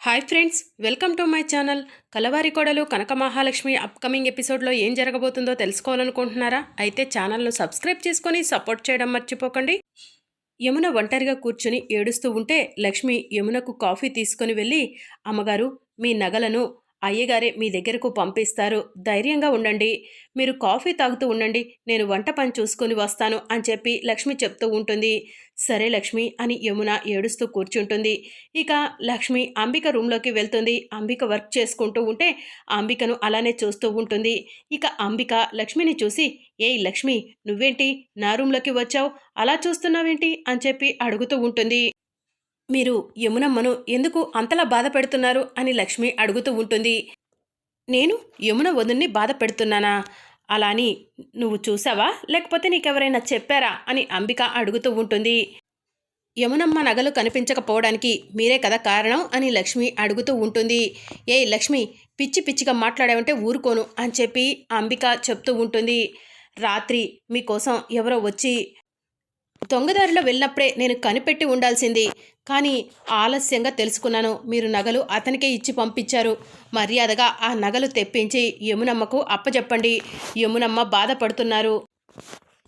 Hi friends welcome to my channel. Kalavari Kodalu Kanaka Mahalakshmi upcoming ఎపిసోడ్లో ఏం జరగబోతుందో తెలుసుకోవాలనుకుంటున్నారా? అయితే ఛానల్ను సబ్స్క్రైబ్ చేసుకొని సపోర్ట్ చేయడం మర్చిపోకండి. యమున ఒంటరిగా కూర్చుని ఏడుస్తూ ఉంటే లక్ష్మి యమునకు కాఫీ తీసుకొని వెళ్ళి అమ్మగారు మీ నగలను అయ్యగారే మీ దగ్గరకు పంపిస్తారు. ధైర్యంగా ఉండండి. మీరు కాఫీ తాగుతూ ఉండండి. నేను వంట పని చూసుకొని వస్తాను అని చెప్పి లక్ష్మి చెప్తూ ఉంటుంది. సరే లక్ష్మి అని యమున ఏడుస్తూ కూర్చుంటుంది. ఇక లక్ష్మి అంబిక రూమ్లోకి వెళ్తుంది. అంబిక వర్క్ చేసుకుంటూ ఉంటే అంబికను అలానే చూస్తూ ఉంటుంది. ఇక అంబిక లక్ష్మిని చూసి ఏయ్ లక్ష్మి నువ్వేంటి? నా రూమ్లోకి వచ్చావు. అలా చూస్తున్నావేంటి? అని చెప్పి అడుగుతూ ఉంటుంది. మీరు యమునమ్మను ఎందుకు అంతలా బాధ పెడుతున్నారు అని లక్ష్మి అడుగుతూ ఉంటుంది. నేను యమున వదున్ని బాధ పెడుతున్నానా? అలా అని నువ్వు చూసావా? లేకపోతే నీకెవరైనా చెప్పారా? అని అంబిక అడుగుతూ ఉంటుంది. యమునమ్మ నగలు కనిపించకపోవడానికి మీరే కదా కారణం అని లక్ష్మి అడుగుతూ ఉంటుంది. ఏ లక్ష్మి పిచ్చి పిచ్చిగా మాట్లాడావంటే ఊరుకోను అని చెప్పి అంబిక చెప్తూ ఉంటుంది. రాత్రి మీకోసం ఎవరో వచ్చి దొంగదారిలో వెళ్ళినప్పుడే నేను కనిపెట్టి ఉండాల్సింది. కానీ ఆలస్యంగా తెలుసుకున్నాను మీరు నగలు అతనికే ఇచ్చి పంపించారు. మర్యాదగా ఆ నగలు తెప్పించి యమునమ్మకు అప్పచెప్పండి యమునమ్మ బాధపడుతున్నారు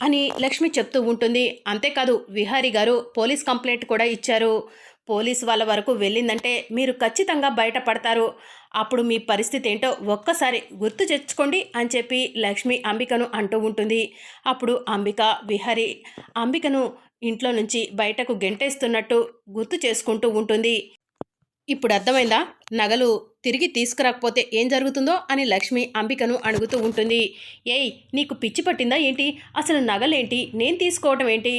అని లక్ష్మి చెప్తూ ఉంటుంది. అంతేకాదు విహారీ గారు పోలీస్ కంప్లైంట్ కూడా ఇచ్చారు. పోలీస్ వాళ్ళ వరకు వెళ్ళిందంటే మీరు ఖచ్చితంగా బయటపడతారు. అప్పుడు మీ పరిస్థితి ఏంటో ఒక్కసారి గుర్తు తెచ్చుకోండి అని చెప్పి లక్ష్మి అంబికను అంటూ ఉంటుంది. అప్పుడు అంబిక విహరి అంబికను ఇంట్లో నుంచి బయటకు గెంటేస్తున్నట్టు గుర్తు చేసుకుంటూ ఉంటుంది. ఇప్పుడు అర్థమైందా? నగలు తిరిగి తీసుకురాకపోతే ఏం జరుగుతుందో అని లక్ష్మి అంబికను అడుగుతూ ఉంటుంది. ఏయ్ నీకు పిచ్చి పట్టిందా ఏంటి? అసలు నగలేంటి? నేను తీసుకోవటం ఏంటి?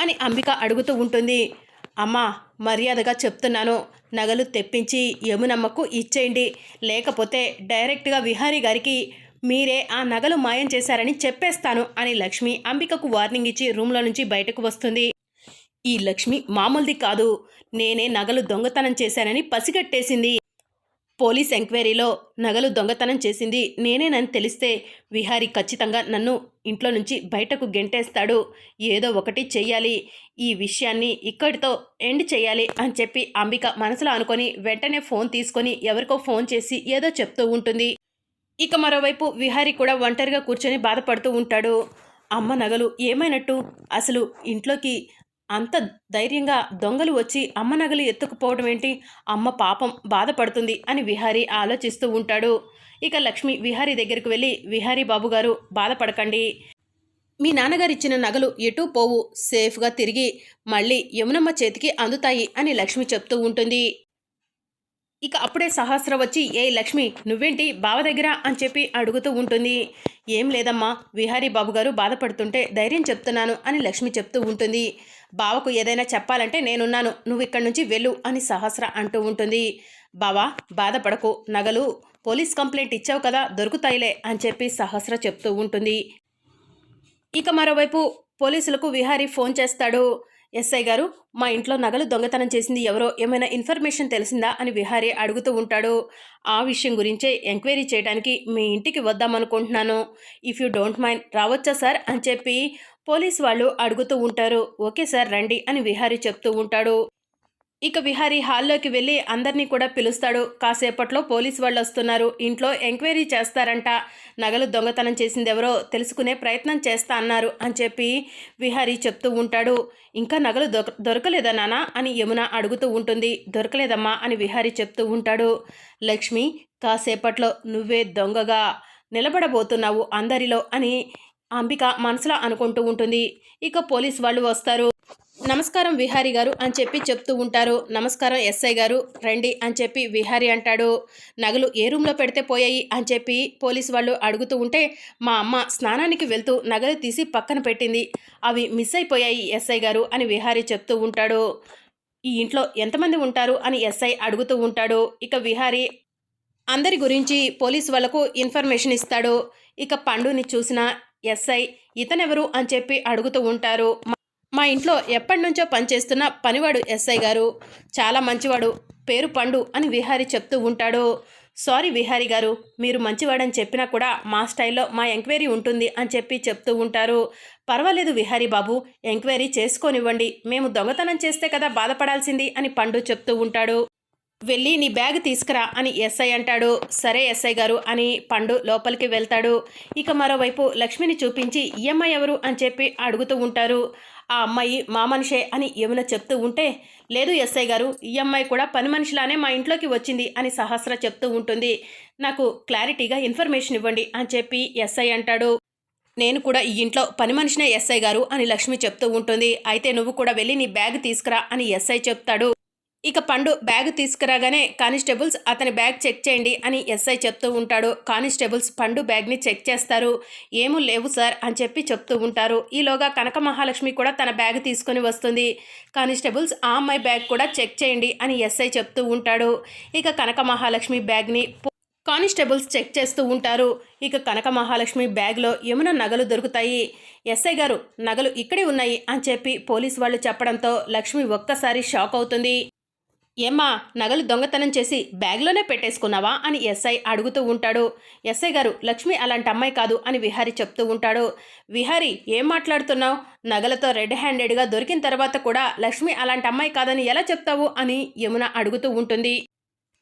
అని అంబిక అడుగుతూ ఉంటుంది. అమ్మా మర్యాదగా చెప్తున్నాను. నగలు తెప్పించి యమునమ్మకు ఇచ్చేయండి. లేకపోతే డైరెక్ట్గా విహారీ గారికి మీరే ఆ నగలు మాయం చేశారని చెప్పేస్తాను అని లక్ష్మి అంబికకు వార్నింగ్ ఇచ్చి రూమ్లో నుంచి బయటకు వస్తుంది. ఈ లక్ష్మి మామూలుది కాదు. నేనే నగలు దొంగతనం చేశానని పసిగట్టేసింది. పోలీస్ ఎంక్వైరీలో నగలు దొంగతనం చేసింది నేనేనని తెలిస్తే విహారీ ఖచ్చితంగా నన్ను ఇంట్లో నుంచి బయటకు గెంటేస్తాడు. ఏదో ఒకటి చెయ్యాలి. ఈ విషయాన్ని ఇక్కడితో ఎండ్ చేయాలి అని చెప్పి అంబిక మనసులో అనుకొని వెంటనే ఫోన్ తీసుకొని ఎవరికో ఫోన్ చేసి ఏదో చెప్తూ ఉంటుంది. ఇక మరోవైపు విహారీ కూడా ఒంటరిగా కూర్చొని బాధపడుతూ ఉంటాడు. అమ్మ నగలు ఏమైనట్టు? అసలు ఇంట్లోకి అంత ధైర్యంగా దొంగలు వచ్చి అమ్మ నగలు ఎత్తుకుపోవడం ఏంటి? అమ్మ పాపం బాధపడుతుంది అని విహారీ ఆలోచిస్తూ ఉంటాడు. ఇక లక్ష్మి విహారీ దగ్గరికి వెళ్ళి విహారీ బాబు గారు బాధపడకండి. మీ నాన్నగారు ఇచ్చిన నగలు ఎటూ పోవు. సేఫ్గా తిరిగి మళ్ళీ యమునమ్మ చేతికి అందుతాయి అని లక్ష్మి చెప్తూ ఉంటుంది. ఇక అప్పుడే సహస్ర వచ్చి ఏ లక్ష్మి నువ్వేంటి బావ దగ్గర? అని చెప్పి అడుగుతూ ఉంటుంది. ఏం లేదమ్మా విహారీ బాబు గారు బాధపడుతుంటే ధైర్యం చెప్తున్నాను అని లక్ష్మి చెప్తూ ఉంటుంది. బావకు ఏదైనా చెప్పాలంటే నేనున్నాను నువ్వు ఇక్కడి నుంచి వెళ్ళు అని సహస్ర అంటూ ఉంటుంది. బావా బాధపడకు నగలు పోలీస్ కంప్లైంట్ ఇచ్చావు కదా దొరుకుతాయిలే అని చెప్పి సహస్ర చెప్తూ ఉంటుంది. ఇక మరోవైపు పోలీసులకు విహారీ ఫోన్ చేస్తాడు. ఎస్ఐ గారు మా ఇంట్లో నగలు దొంగతనం చేసింది ఎవరో ఏమైనా ఇన్ఫర్మేషన్ తెలిసిందా అని విహారీ అడుగుతూ ఉంటాడు. ఆ విషయం గురించే ఎంక్వైరీ చేయడానికి మీ ఇంటికి వద్దామనుకుంటున్నాను. ఇఫ్ యూ డోంట్ మైండ్ రావచ్చా సార్ అని చెప్పి పోలీస్ వాళ్ళు అడుగుతూ ఉంటారు. ఓకే సార్ రండి అని విహారీ చెప్తూ ఉంటాడు. ఇక విహారీ హాల్లోకి వెళ్ళి అందరినీ కూడా పిలుస్తాడు. కాసేపట్లో పోలీస్ వాళ్ళు వస్తున్నారు. ఇంట్లో ఎంక్వైరీ చేస్తారంట. నగలు దొంగతనం చేసింది ఎవరో తెలుసుకునే ప్రయత్నం చేస్తా అన్నారు అని చెప్పి విహారీ చెప్తూ ఉంటాడు. ఇంకా నగలు దొరకలేదా నానా? అని యమున అడుగుతూ ఉంటుంది. దొరకలేదమ్మా అని విహారీ చెప్తూ ఉంటాడు. లక్ష్మి కాసేపట్లో నువ్వే దొంగగా నిలబడబోతున్నావు అందరిలో అని అంబిక మనసులో అనుకుంటూ ఉంటుంది. ఇక పోలీస్ వాళ్ళు వస్తారు. నమస్కారం విహారీ గారు అని చెప్పి చెప్తూ ఉంటారు. నమస్కారం ఎస్ఐ గారు రండి అని చెప్పి విహారీ అంటాడు. నగలు ఏ రూమ్లో పెడితే పోయాయి అని చెప్పి పోలీసు వాళ్ళు అడుగుతూ ఉంటే మా అమ్మ స్నానానికి వెళ్తూ నగలు తీసి పక్కన పెట్టింది. అవి మిస్ అయిపోయాయి ఎస్ఐ గారు అని విహారీ చెప్తూ ఉంటాడు. ఈ ఇంట్లో ఎంతమంది ఉంటారు అని ఎస్ఐ అడుగుతూ ఉంటాడు. ఇక విహారీ అందరి గురించి పోలీసు వాళ్ళకు ఇన్ఫర్మేషన్ ఇస్తాడు. ఇక పండుని చూసిన ఎస్ఐ ఇతనెవరు అని చెప్పి అడుగుతూ ఉంటారు. మా ఇంట్లో ఎప్పటి నుంచో పనిచేస్తున్న పనివాడు ఎస్ఐ గారు. చాలా మంచివాడు పేరు పండు అని విహారి చెప్తూ ఉంటాడు. సారీ విహారి గారు మీరు మంచివాడని చెప్పినా కూడా మా స్టైల్లో మా ఎంక్వైరీ ఉంటుంది అని చెప్పి చెప్తూ ఉంటారు. పర్వాలేదు విహారీ బాబు ఎంక్వైరీ చేసుకోనివ్వండి. మేము దొంగతనం చేస్తే కదా బాధపడాల్సింది అని పండు చెప్తూ ఉంటాడు. వెళ్ళి నీ బ్యాగ్ తీసుకురా అని ఎస్ఐ అంటాడు. సరే ఎస్ఐ గారు అని పండు లోపలికి వెళ్తాడు. ఇక మరోవైపు లక్ష్మిని చూపించి ఈ అమ్మాయి ఎవరు? అని చెప్పి అడుగుతూ ఉంటారు. ఆ అమ్మాయి మా మనిషే అని యమున చెప్తూ ఉంటే లేదు ఎస్ఐ గారు ఈ అమ్మాయి కూడా పని మనిషిలానే మా ఇంట్లోకి వచ్చింది అని సహస్ర చెప్తూ ఉంటుంది. నాకు క్లారిటీగా ఇన్ఫర్మేషన్ ఇవ్వండి అని చెప్పి ఎస్ఐ అంటాడు. నేను కూడా ఈ ఇంట్లో పని మనిషినే ఎస్ఐ గారు అని లక్ష్మి చెప్తూ ఉంటుంది. అయితే నువ్వు కూడా వెళ్ళి నీ బ్యాగ్ తీసుకురా అని ఎస్ఐ చెప్తాడు. ఇక పండు బ్యాగ్ తీసుకురాగానే కానిస్టేబుల్స్ అతని బ్యాగ్ చెక్ చేయండి అని ఎస్ఐ చెప్తూ ఉంటాడు. కానిస్టేబుల్స్ పండు బ్యాగ్ని చెక్ చేస్తారు. ఏమూ లేవు సార్ అని చెప్పి చెప్తూ ఉంటారు. ఈలోగా కనక మహాలక్ష్మి కూడా తన బ్యాగ్ తీసుకొని వస్తుంది. కానిస్టేబుల్స్ ఆ అమ్మాయి బ్యాగ్ కూడా చెక్ చేయండి అని ఎస్ఐ చెప్తూ ఉంటాడు. ఇక కనక మహాలక్ష్మి బ్యాగ్ని కానిస్టేబుల్స్ చెక్ చేస్తూ ఉంటారు. ఇక కనక మహాలక్ష్మి బ్యాగ్లో యమున నగలు దొరుకుతాయి. ఎస్ఐ గారు నగలు ఇక్కడే ఉన్నాయి అని చెప్పి పోలీస్ వాళ్ళు చెప్పడంతో లక్ష్మి ఒక్కసారి షాక్ అవుతుంది. ఏమ్మా నగలు దొంగతనం చేసి బ్యాగ్లోనే పెట్టేసుకున్నావా అని ఎస్ఐ అడుగుతూ ఉంటాడు. ఎస్ఐ గారు లక్ష్మి అలాంటి అమ్మాయి కాదు అని విహారి చెప్తూ ఉంటాడు. విహారి ఏం మాట్లాడుతున్నావు? నగలతో రెడ్ హ్యాండెడ్గా దొరికిన తర్వాత కూడా లక్ష్మి అలాంటి అమ్మాయి కాదని ఎలా చెప్తావు అని యమున అడుగుతూ ఉంటుంది.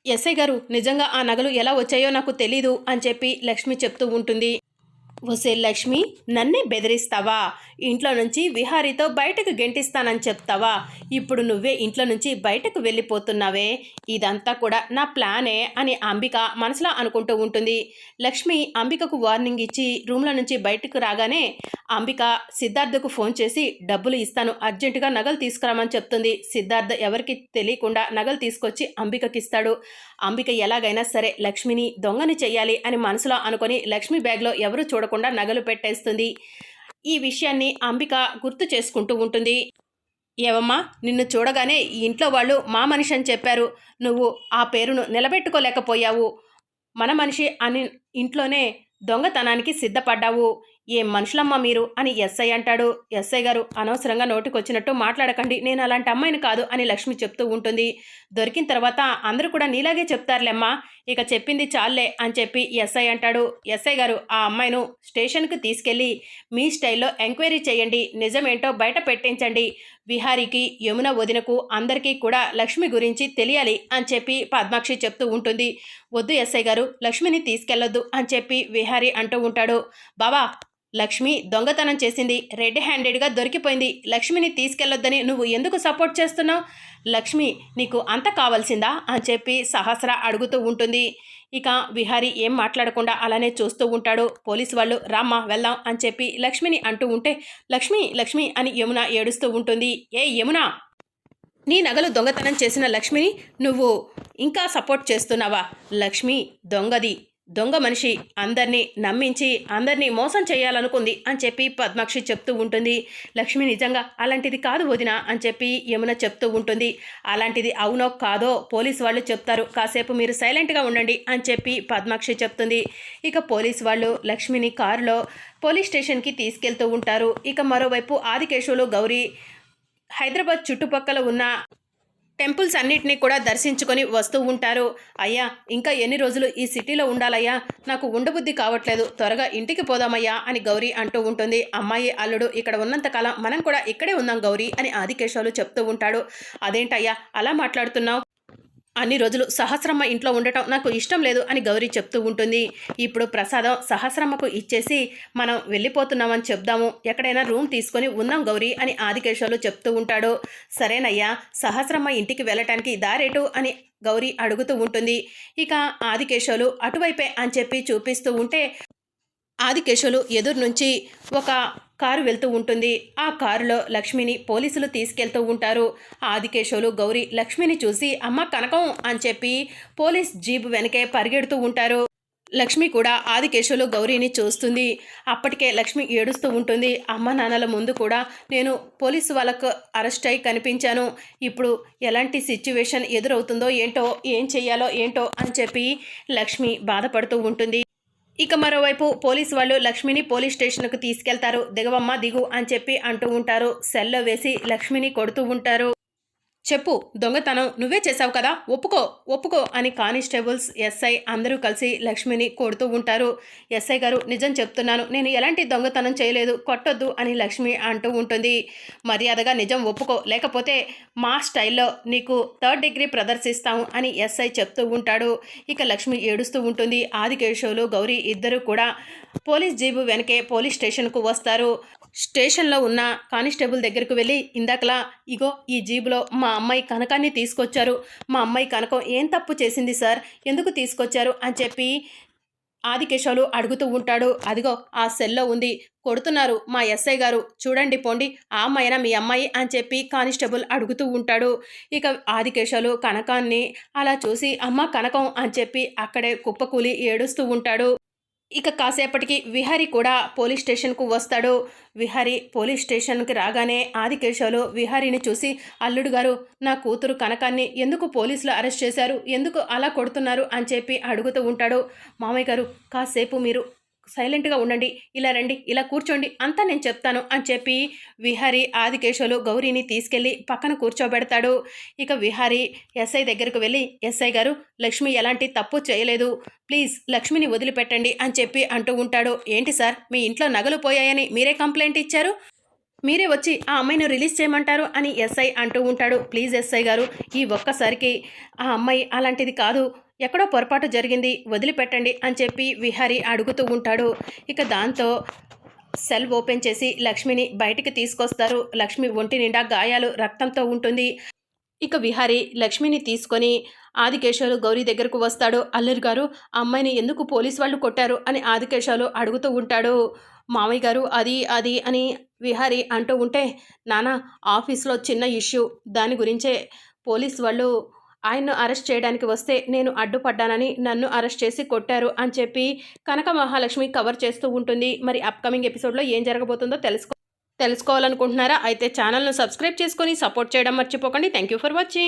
ఎస్ఐ గారు నిజంగా ఆ నగలు ఎలా వచ్చాయో నాకు తెలీదు అని చెప్పి లక్ష్మి చెప్తూ ఉంటుంది. ఒసే లక్ష్మి నన్నే బెదిరిస్తావా? ఇంట్లో నుంచి విహారీతో బయటకు గెంటిస్తానని చెప్తావా? ఇప్పుడు నువ్వే ఇంట్లో నుంచి బయటకు వెళ్ళిపోతున్నావే. ఇదంతా కూడా నా ప్లానే అని అంబిక మనసులో అనుకుంటూ ఉంటుంది. లక్ష్మి అంబికకు వార్నింగ్ ఇచ్చి రూమ్లో నుంచి బయటకు రాగానే అంబిక సిద్ధార్థకు ఫోన్ చేసి డబ్బులు ఇస్తాను అర్జెంటుగా నగలు తీసుకురామని చెప్తుంది. సిద్ధార్థ ఎవరికి తెలియకుండా నగలు తీసుకొచ్చి అంబికకి ఇస్తాడు. అంబిక ఎలాగైనా సరే లక్ష్మిని దొంగని చెయ్యాలి అని మనసులో అనుకొని లక్ష్మి బ్యాగ్లో ఎవరు చూడకుండా నగలు పెట్టేస్తుంది. ఈ విషయాన్ని అంబిక గుర్తు చేసుకుంటూ ఉంటుంది. ఏవమ్మా నిన్ను చూడగానే ఈ ఇంట్లో వాళ్ళు మా మనిషి అని చెప్పారు. నువ్వు ఆ పేరును నిలబెట్టుకోలేకపోయావు. మన మనిషి అని ఇంట్లోనే దొంగతనానికి సిద్ధపడ్డావు. ఏం మనుషులమ్మా మీరు? అని ఎస్ఐ అంటాడు. ఎస్ఐ గారు అనవసరంగా నోటికొచ్చినట్టు మాట్లాడకండి. నేను అలాంటి అమ్మాయిని కాదు అని లక్ష్మి చెప్తూ ఉంటుంది. దొరికిన తర్వాత అందరూ కూడా నీలాగే చెప్తారులేమ్మా. ఇక చెప్పింది చాలే అని చెప్పి ఎస్ఐ అంటాడు. ఎస్ఐ గారు ఆ అమ్మాయిను స్టేషన్కు తీసుకెళ్ళి మీ స్టైల్లో ఎంక్వైరీ చేయండి. నిజమేంటో బయట పెట్టించండి. విహారీకి యమున వదినకు అందరికీ కూడా లక్ష్మి గురించి తెలియాలి అని చెప్పి పద్మాక్షి చెప్తూ ఉంటుంది. వద్దు ఎస్ఐ గారు లక్ష్మిని తీసుకెళ్ళొద్దు అని చెప్పి విహారీ అంటూ ఉంటాడు. బావా లక్ష్మి దొంగతనం చేసింది. రెడ్ హ్యాండెడ్గా దొరికిపోయింది. లక్ష్మిని తీసుకెళ్ళొద్దని నువ్వు ఎందుకు సపోర్ట్ చేస్తున్నావు? లక్ష్మి నీకు అంత కావాల్సిందా? అని చెప్పి సహస్ర అడుగుతూ ఉంటుంది. ఇక విహారీ ఏం మాట్లాడకుండా అలానే చూస్తూ ఉంటాడు. పోలీసు వాళ్ళు రామ్మా వెళ్దాం అని చెప్పి లక్ష్మిని అంటూ ఉంటే లక్ష్మి లక్ష్మి అని యమున ఏడుస్తూ ఉంటుంది. ఏ యమున? నీ నగలు దొంగతనం చేసిన లక్ష్మిని నువ్వు ఇంకా సపోర్ట్ చేస్తున్నావా? లక్ష్మి దొంగది. దొంగ మనిషి అందరినీ నమ్మించి అందరినీ మోసం చేయాలనుకుంది అని చెప్పి పద్మాక్షి చెప్తూ ఉంటుంది. లక్ష్మి నిజంగా అలాంటిది కాదు వదిన అని చెప్పి యమున చెప్తూ ఉంటుంది. అలాంటిది అవునో కాదో పోలీసు వాళ్ళు చెప్తారు. కాసేపు మీరు సైలెంట్గా ఉండండి అని చెప్పి పద్మాక్షి చెప్తుంది. ఇక పోలీసు వాళ్ళు లక్ష్మిని కారులో పోలీస్ స్టేషన్కి తీసుకెళ్తూ ఉంటారు. ఇక మరోవైపు ఆదికేశవులు గౌరీ హైదరాబాద్ చుట్టుపక్కల ఉన్న టెంపుల్స్ అన్నిటినీ కూడా దర్శించుకొని వస్తూ ఉంటారు. అయ్యా ఇంకా ఎన్ని రోజులు ఈ సిటీలో ఉండాలయ్యా? నాకు ఉండబుద్ధి కావట్లేదు. త్వరగా ఇంటికి పోదామయ్యా అని గౌరీ అంటూ ఉంటుంది. అమ్మాయి అల్లుడు ఇక్కడ ఉన్నంతకాలం మనం కూడా ఇక్కడే ఉందాం గౌరీ అని ఆదికేశవులు చెప్తూ ఉంటాడు. అదేంటయ్యా అలా మాట్లాడుతున్నావు? అన్ని రోజులు సహస్రమ్మ ఇంట్లో ఉండటం నాకు ఇష్టం లేదు అని గౌరీ చెప్తూ ఉంటుంది. ఇప్పుడు ప్రసాదం సహస్రమ్మకు ఇచ్చేసి మనం వెళ్ళిపోతున్నామని చెప్దాము. ఎక్కడైనా రూమ్ తీసుకొని ఉందాం గౌరీ అని ఆదికేశవులు చెప్తూ ఉంటాడు. సరేనయ్యా సహస్రమ్మ ఇంటికి వెళ్ళటానికి దారేటు అని గౌరీ అడుగుతూ ఉంటుంది. ఇక ఆదికేశవులు అటువైపే అని చెప్పి చూపిస్తూ ఉంటే ఆదికేశవులు ఎదురు నుంచి ఒక కారు వెళ్తూ ఉంటుంది. ఆ కారులో లక్ష్మిని పోలీసులు తీసుకెళ్తూ ఉంటారు. ఆదికేశవులు గౌరీ లక్ష్మిని చూసి అమ్మ కనకం అని చెప్పి పోలీస్ జీప్ వెనకే పరిగెడుతూ ఉంటారు. లక్ష్మి కూడా ఆదికేశవులు గౌరీని చూస్తుంది. అప్పటికే లక్ష్మి ఏడుస్తూ ఉంటుంది. అమ్మ నాన్నల ముందు కూడా నేను పోలీసు వాళ్ళకు అరెస్ట్ అయి కనిపించాను. ఇప్పుడు ఎలాంటి సిచ్యువేషన్ ఎదురవుతుందో ఏంటో ఏం చెయ్యాలో ఏంటో అని చెప్పి లక్ష్మి బాధపడుతూ ఉంటుంది. ఇక మరోవైపు పోలీసు వాళ్ళు లక్ష్మిని పోలీస్ స్టేషన్కు తీసుకెళ్తారు. దిగవమ్మ దిగు అని చెప్పి అంటూ ఉంటారు. సెల్లో వేసి లక్ష్మిని కొడుతూ ఉంటారు. చెప్పు దొంగతనం నువ్వే చేశావు కదా ఒప్పుకో ఒప్పుకో అని కానిస్టేబుల్స్ ఎస్ఐ అందరూ కలిసి లక్ష్మిని కొడుతూ ఉంటారు. ఎస్ఐ గారు నిజం చెప్తున్నాను నేను ఎలాంటి దొంగతనం చేయలేదు కొట్టొద్దు అని లక్ష్మి అంటూ ఉంటుంది. మర్యాదగా నిజం ఒప్పుకో లేకపోతే మా స్టైల్లో నీకు థర్డ్ డిగ్రీ ప్రదర్శిస్తాము అని ఎస్ఐ చెప్తూ ఉంటాడు. ఇక లక్ష్మి ఏడుస్తూ ఉంటుంది. ఆదికేశవులు గౌరీ ఇద్దరు కూడా పోలీస్ జీబు వెనకే పోలీస్ స్టేషన్కు వస్తారు. స్టేషన్లో ఉన్న కానిస్టేబుల్ దగ్గరకు వెళ్ళి ఇందాకలా ఇగో ఈ జీబులో మా అమ్మాయి కనకాన్ని తీసుకొచ్చారు. మా అమ్మాయి కనకం ఏం తప్పు చేసింది సార్? ఎందుకు తీసుకొచ్చారు? అని చెప్పి ఆదికేశవులు అడుగుతూ ఉంటాడు. అదిగో ఆ సెల్లో ఉంది. కొడుతున్నారు మా ఎస్ఐ గారు. చూడండి పోండి ఆ అమ్మాయినా మీ అమ్మాయి? అని చెప్పి కానిస్టేబుల్ అడుగుతూ ఉంటాడు. ఇక ఆదికేశవులు కనకాన్ని అలా చూసి అమ్మ కనకం అని చెప్పి అక్కడే కుప్పకూలి ఏడుస్తూ ఉంటాడు. ఇక కాసేపటికి విహారీ కూడా పోలీస్ స్టేషన్కు వస్తాడు. విహారీ పోలీస్ స్టేషన్కి రాగానే ఆదికేశవులు విహారీని చూసి అల్లుడు గారు నా కూతురు కనకాన్ని ఎందుకు పోలీసులు అరెస్ట్ చేశారు? ఎందుకు అలా కొడుతున్నారు? అని చెప్పి అడుగుతూ ఉంటాడు. మామయ్య గారు కాసేపు మీరు సైలెంట్గా ఉండండి ఇలా రండి ఇలా కూర్చోండి అంతా నేను చెప్తాను అని చెప్పి విహారి ఆదికేశవులు గౌరీని తీసుకెళ్ళి పక్కన కూర్చోబెడతాడు. ఇక విహారి ఎస్ఐ దగ్గరకు వెళ్ళి ఎస్ఐ గారు లక్ష్మి ఎలాంటి తప్పు చేయలేదు ప్లీజ్ లక్ష్మిని వదిలిపెట్టండి అని చెప్పి అంటూ ఉంటాడు. ఏంటి సార్ మీ ఇంట్లో నగలు పోయాయని మీరే కంప్లైంట్ ఇచ్చారు? మీరే వచ్చి ఆ అమ్మాయిని రిలీజ్ చేయమంటారు అని ఎస్ఐ అంటూ ఉంటాడు. ప్లీజ్ ఎస్ఐ గారు ఈ ఒక్కసారికి ఆ అమ్మాయి అలాంటిది కాదు. ఎక్కడో పొరపాటు జరిగింది వదిలిపెట్టండి అని చెప్పి విహారీ అడుగుతూ ఉంటాడు. ఇక దాంతో సెల్ ఓపెన్ చేసి లక్ష్మిని బయటికి తీసుకొస్తారు. లక్ష్మి ఒంటి నిండా గాయాలు రక్తంతో ఉంటుంది. ఇక విహారీ లక్ష్మిని తీసుకొని ఆదికేశాలు గౌరీ దగ్గరకు వస్తాడు. అల్లరి గారు అమ్మాయిని ఎందుకు పోలీస్ వాళ్ళు కొట్టారు? అని ఆదికేశాలు అడుగుతూ ఉంటాడు. మామయ్య గారు అది అది అని విహారీ అంటూ ఉంటే నాన్న ఆఫీస్లో చిన్న ఇష్యూ. దాని గురించే పోలీస్ వాళ్ళు ఆయన్ను అరెస్ట్ చేయడానికి వస్తే నేను అడ్డుపడ్డానని నన్ను అరెస్ట్ చేసి కొట్టారు అని చెప్పి కనక మహాలక్ష్మి కవర్ చేస్తూ ఉంటుంది. మరి అప్కమింగ్ ఎపిసోడ్లో ఏం జరగబోతుందో తెలుసుకో తెలుసుకోవాలనుకుంటున్నారా? అయితే ఛానల్ను సబ్స్క్రైబ్ చేసుకొని సపోర్ట్ చేయడం మర్చిపోకండి. Thank you for watching.